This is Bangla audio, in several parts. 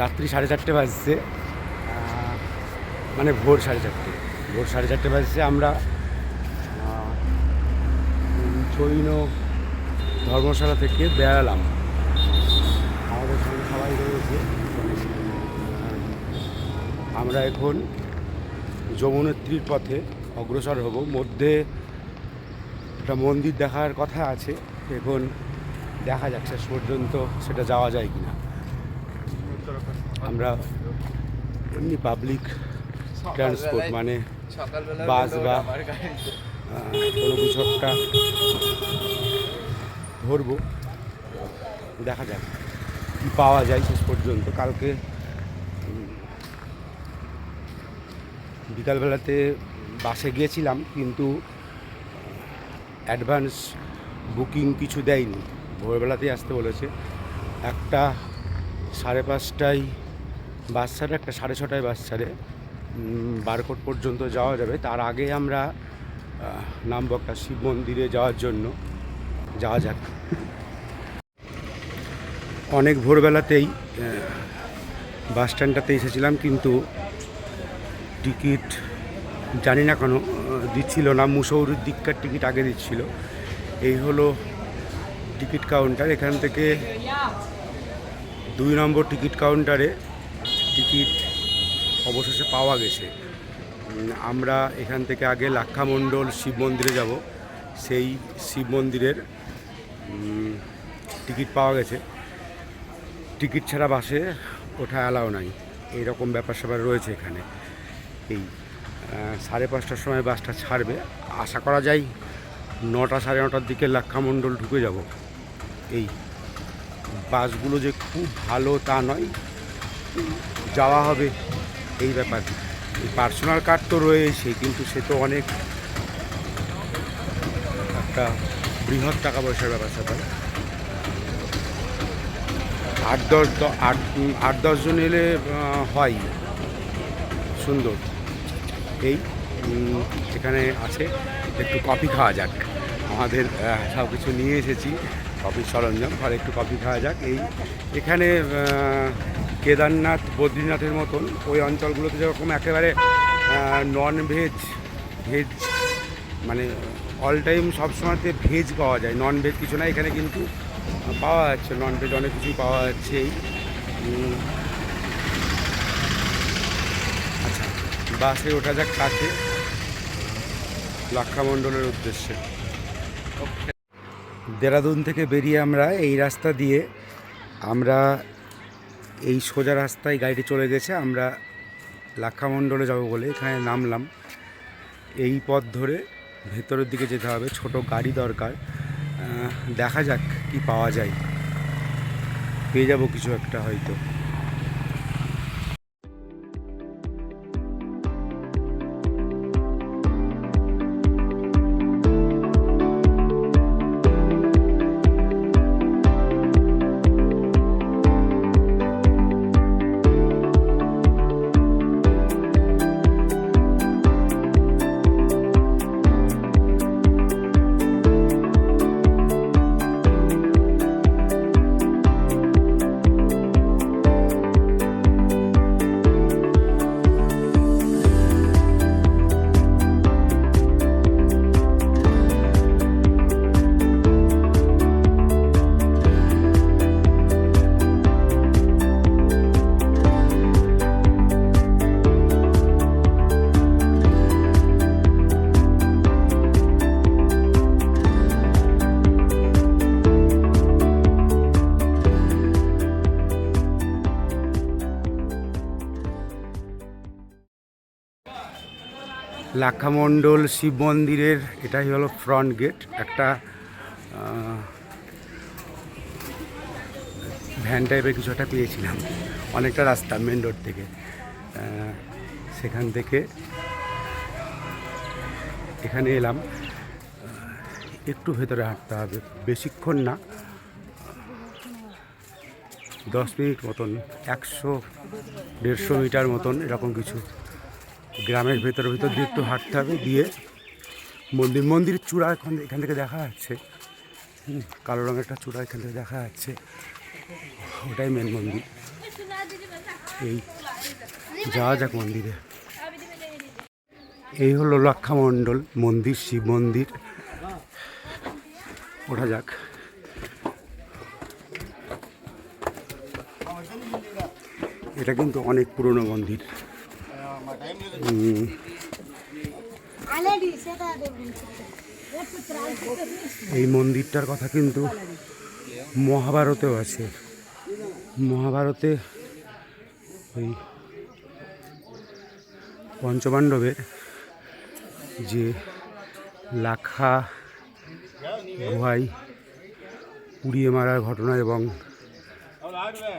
রাত্রি সাড়ে চারটে বাজছে মানে ভোর সাড়ে চারটে। ভোর সাড়ে চারটে বাজছে, আমরা চৈন ধর্মশালা থেকে বেড়ালাম। আমাদের সঙ্গে সবাই রয়েছে। আমরা এখন যমুনেত্রীর পথে অগ্রসর হব। মধ্যে একটা মন্দির দেখার কথা আছে। এখন দেখা যাক শেষ পর্যন্ত সেটা যাওয়া যায় কি না আমরা এমনি পাবলিক ট্রান্সপোর্ট মানে বাস বা কোনো কিছু একটা ধরবো। দেখা যাক কী পাওয়া যায় শেষ পর্যন্ত। কালকে বিকালবেলাতে বাসে গিয়েছিলাম কিন্তু অ্যাডভান্স বুকিং কিছু দেয়নি। ভোরবেলাতেই আসতে বলেছে। একটা সাড়ে পাঁচটায় বাস ছাড়ে, একটা সাড়ে ছটায় বাস ছাড়ে। বারকোট পর্যন্ত যাওয়া যাবে। তার আগে আমরা নামবো একটা শিব মন্দিরে যাওয়ার জন্য। যাওয়া যাক। অনেক ভোরবেলাতেই বাস স্ট্যান্ডটাতে এসেছিলাম, কিন্তু টিকিট জানি না কেন দিচ্ছিল না। মুসৌরির দিককার টিকিট আগে দিচ্ছিল। এই হলো টিকিট কাউন্টার, এখান থেকে দুই নম্বর টিকিট কাউন্টারে টিকিট অবশেষে পাওয়া গেছে। আমরা এখান থেকে আগে লাক্ষামণ্ডল শিব মন্দিরে যাব। সেই শিব মন্দিরের টিকিট পাওয়া গেছে। টিকিট ছাড়া বাসে ওঠা অ্যালাও নাই। এইরকম ব্যাপার স্যাপার রয়েছে এখানে। এই সাড়ে পাঁচটার সময় বাসটা ছাড়বে। আশা করা যায় নটা সাড়ে নটার দিকে লাক্ষামণ্ডল ঢুকে যাব। এই বাসগুলো যে খুব ভালো তা নয়। যাওয়া হবে এই ব্যাপার। এই পার্সোনাল কার তো রয়েছে, কিন্তু সে তো অনেক একটা বৃহৎ টাকা পয়সার ব্যাপার স্যাপার। আট দশ আট আট দশজন এলে হয়। সুন্দর। এই এখানে আছে, একটু কফি খাওয়া যাক। আমাদের সব কিছু নিয়ে এসেছি। কফির সরঞ্জাম, ঘরে একটু কফি খাওয়া যাক। এই এখানে কেদারনাথ, বদ্রীনাথের মতন ওই অঞ্চলগুলোতে যেরকম একেবারে নন ভেজ ভেজ মানে অল টাইম সবসময়তে ভেজ পাওয়া যায়। নন ভেজ কিছু না, এখানে কিন্তু পাওয়া যাচ্ছে। নন ভেজ অনেক কিছুই পাওয়া যাচ্ছে এই। আচ্ছা বাসে ওঠা যাক কাছে। লাক্ষামণ্ডলের উদ্দেশ্যে। দেরাদুন থেকে বেরিয়ে আমরা এই রাস্তা দিয়ে আমরা এই সোজা রাস্তায় গাড়িটি চলে গেছে। আমরা লাক্ষামণ্ডলে যাব বলে এখানে নামলাম। এই পথ ধরে ভেতরের দিকে যেতে হবে। ছোট গাড়ি দরকার। দেখা যাক কি পাওয়া যায়। পেয়ে যাব কিছু একটা হয়তো। লাক্ষামণ্ডল শিব মন্দিরের, এটাই হলো ফ্রন্ট গেট একটা ভ্যান টাইপের কিছু একটা পেয়েছিলাম, অনেকটা রাস্তা মেন রোড থেকে। সেখান থেকে এখানে এলাম। একটু ভেতরে হাঁটতে হবে, বেশিক্ষণ না। দশ মিনিট মতন, একশো, দেড়শো মিটার মতন, এরকম কিছু। গ্রামের ভেতর ভেতর দিয়ে একটু হাঁটতে হবে, দিয়ে মন্দির মন্দিরের চূড়া এখন এখান থেকে দেখা যাচ্ছে। কালো রঙের একটা চূড়া এখান থেকে দেখা যাচ্ছে। ওটাই মেন মন্দির। এই, যাওয়া যাক মন্দিরে। এই হলো লক্ষামণ্ডল মন্দির, শিব মন্দির। ওঠা যাক। এটা কিন্তু অনেক পুরনো মন্দির। এই মন্দিরটার কথা কিন্তু মহাভারতেও আছে। মহাভারতে ওই পঞ্চপাণ্ডবের যে লাখা গুহায় পুড়িয়ে মারার ঘটনা এবং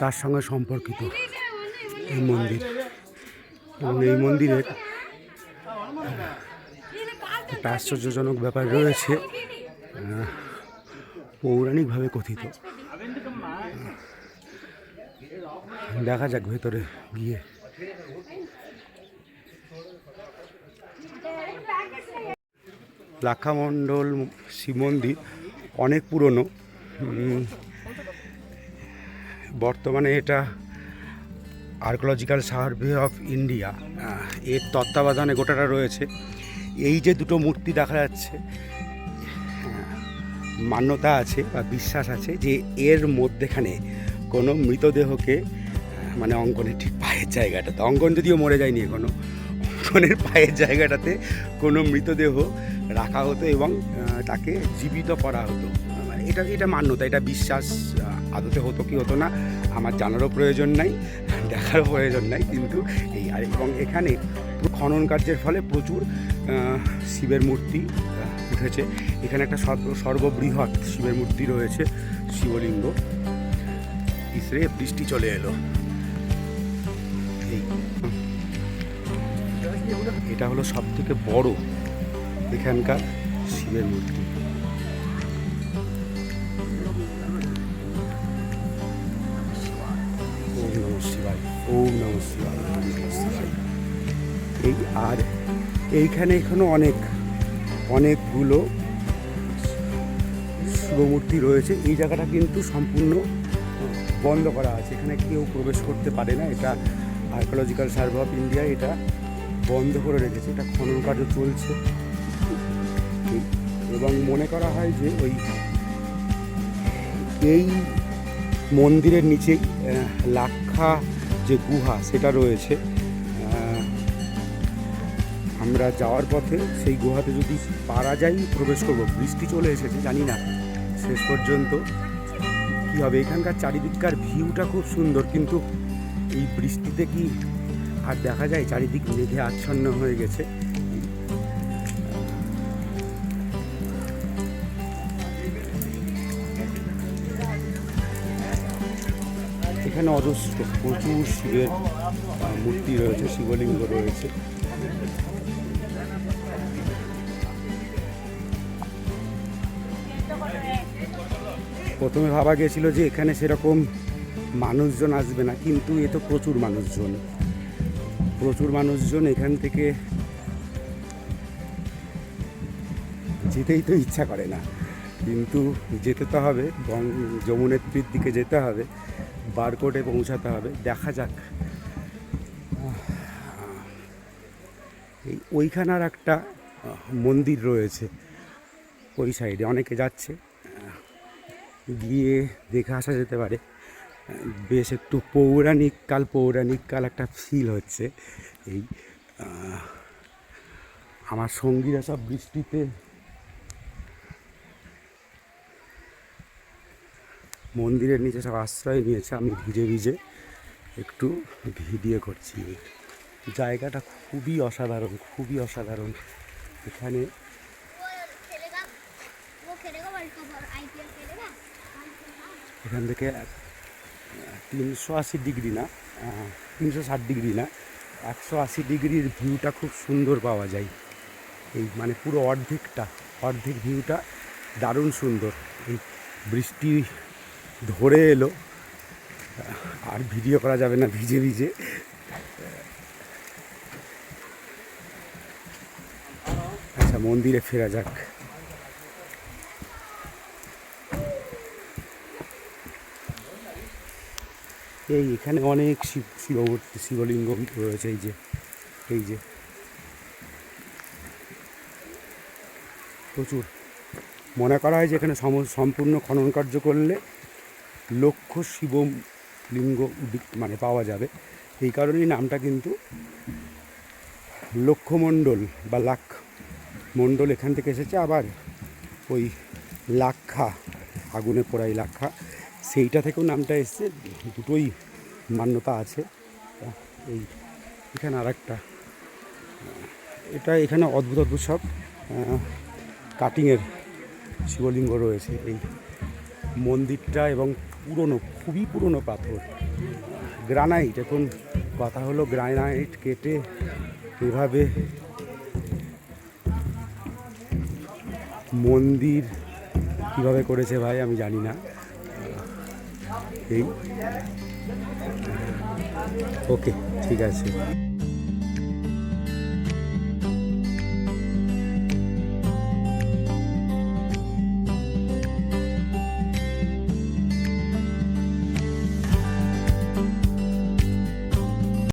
তার সঙ্গে সম্পর্কিত এই মন্দির। এবং এই মন্দিরের একটা আশ্চর্যজনক ব্যাপার রয়েছে। পৌরাণিকভাবে কথিত। দেখা যাক ভেতরে গিয়ে। লাক্ষামণ্ডল শিব মন্দির অনেক পুরনো। বর্তমানে এটা আর্কোলজিক্যাল সার্ভে অফ ইন্ডিয়া এর তত্ত্বাবধানে গোটাটা রয়েছে। এই যে দুটো মূর্তি দেখা যাচ্ছে মান্যতা আছে বা বিশ্বাস আছে যে এর মধ্যেখানে কোনো মৃতদেহকে মানে অঙ্কনের ঠিক পায়ের জায়গাটাতে অঙ্কন যদিও মরে যায়নি এখনও অঙ্কনের পায়ের জায়গাটাতে কোনো মৃতদেহ রাখা হতো এবং তাকে জীবিত করা হতো। মানে এটা এটা মান্যতা, এটা বিশ্বাস আদতে হতো কি হতো না, আমার জানারও প্রয়োজন নাই। দেখারও প্রয়োজন নাই কিন্তু এই আর এবং এখানে খনন কার্যের ফলে প্রচুর শিবের মূর্তি উঠেছে। এখানে একটা সর্ব- সর্ববৃহৎ শিবের মূর্তি রয়েছে, শিবলিঙ্গ। ইসরে বৃষ্টি চলে এলো। এটা হলো সব থেকে বড় এখানকার শিবের মূর্তি। ওম নম এই আর এইখানে এখনও অনেক অনেকগুলো শিবমূর্তি রয়েছে। এই জায়গাটা কিন্তু সম্পূর্ণ বন্ধ করা আছে। এখানে কেউ প্রবেশ করতে পারে না। এটা আর্কোলজিক্যাল সার্ভে অফ ইন্ডিয়া এটা বন্ধ করে রেখেছে। এটা খনন কার্য চলছে। এবং মনে করা হয় যে ওই এই মন্দিরের আহ, লাক্ষা যে গুহা সেটা রয়েছে আমরা যাওয়ার পথে সেই গুহাতে যদি পারা যাই প্রবেশ করব। বৃষ্টি চলে এসেছে, জানি না শেষ পর্যন্ত কী হবে। এখানকার চারিদিককার ভিউটা খুব সুন্দর, কিন্তু এই বৃষ্টিতে কি আর দেখা যায়? চারিদিক মেঘে আচ্ছন্ন হয়ে গেছে। এখানে অজস্র প্রচুর শিবের মূর্তি রয়েছে, শিবলিঙ্গ রয়েছে। প্রথমে ভাবা গেছিল যে এখানে সেরকম মানুষজন আসবে না, কিন্তু এ তো প্রচুর মানুষজন। প্রচুর মানুষজন এখান থেকে যেতেই তো ইচ্ছা করে না। কিন্তু যেতে তো হবে যমুনেত্রীর দিকে যেতে হবে। বারকোটে পৌঁছাতে হবে। দেখা যাক। এই ওইখানার একটা মন্দির রয়েছে ওই সাইডে অনেকে যাচ্ছে গিয়ে দেখে আসা যেতে পারে। বেশ একটু পৌরাণিক কাল পৌরাণিক কাল একটা ফিল হচ্ছে। এই আমার সঙ্গীরা সব বৃষ্টিতে মন্দিরের নিচে সব আশ্রয় নিয়েছে, আমি ভিজে ভিজে একটু ভিডিও করছি। জায়গাটা খুবই অসাধারণ খুবই অসাধারণ। এখানে এখান থেকে তিনশো আশি ডিগ্রি না তিনশো ষাট ডিগ্রি না, একশো আশি ডিগ্রির ভিউটা খুব সুন্দর পাওয়া যায়। এই মানে পুরো অর্ধেকটা, অর্ধেক ভিউটা দারুণ সুন্দর। এই বৃষ্টি ধরে এলো। আর ভিডিও করা যাবে না ভিজে ভিজে। আচ্ছা মন্দিরে ফেরা যাক। এই এখানে অনেক শিব, শিবমূর্তি, শিবলিঙ্গ রয়েছে, এই যে এই যে। প্রচুর। মনে করা হয় যে এখানে সম- সম্পূর্ণ খনন কার্য করলে লক্ষ শিবলিঙ্গ উদি- মানে পাওয়া যাবে। এই কারণেই নামটা কিন্তু লক্ষমণ্ডল বা লাখ মণ্ডল এখান থেকে এসেছে। আবার ওই লাক্ষা, আগুনে পোড়াই লাক্ষা, সেইটা থেকেও নামটা এসছে। দুটোই মান্যতা আছে। এই এখানে আর একটা এটা এখানে অদ্ভুত অদ্ভুত সব কাটিংয়ের শিবলিঙ্গ রয়েছে। এই মন্দিরটা এবং পুরনো, খুবই পুরনো পাথর। গ্রানাইট, এখন কথা হলো গ্রানাইট কেটে এভাবে মন্দির কীভাবে করেছে ভাই আমি জানি না। এই। ওকে, ঠিক আছে।